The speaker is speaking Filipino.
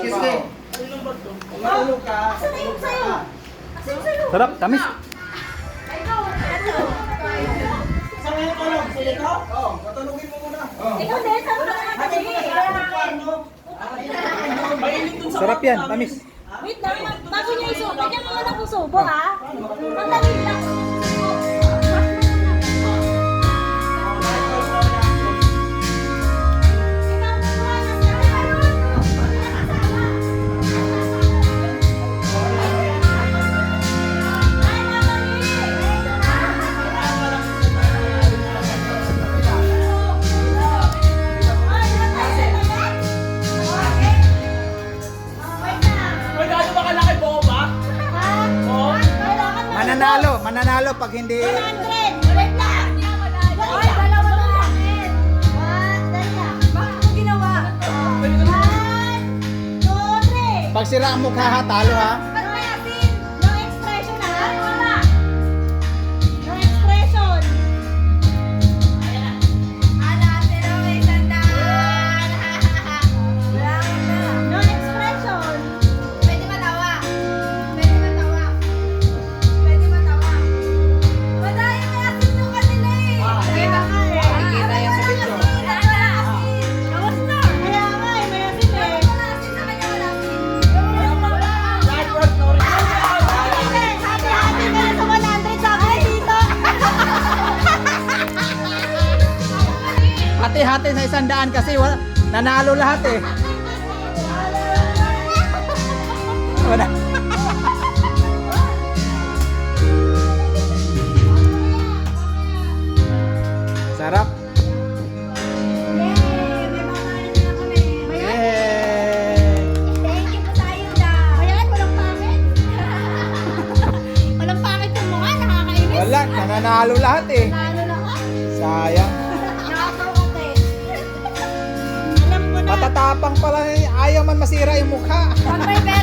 Matulog ka. Asan na yung sayo? Asan yung sayo? Sarap, tamis. Ikaw, ito. Saan ngayon ka lang? Sa ito? Oo, matulogin mo muna. Ikaw din, saan mo na sa Sarap yan, tamis. Wait lang, bago niya isubo. Bigyan mo muna po subo, ha? Pagdamit lang. Mananalo, mananalo pag hindi... 100! Wait lang! Oy, dalawa na lang. One, dali lang. Bakit mo ginawa? One, two, three. Pag sira ang mukha ha, talo ha. Hati-hati sa isang daan kasi wala, nanalo lahat eh. Wala. Sarap. Wala, nananalo lahat eh. Lalo na ako. Sayang. Pala, ayaw man masira yung mukha. Pag may pera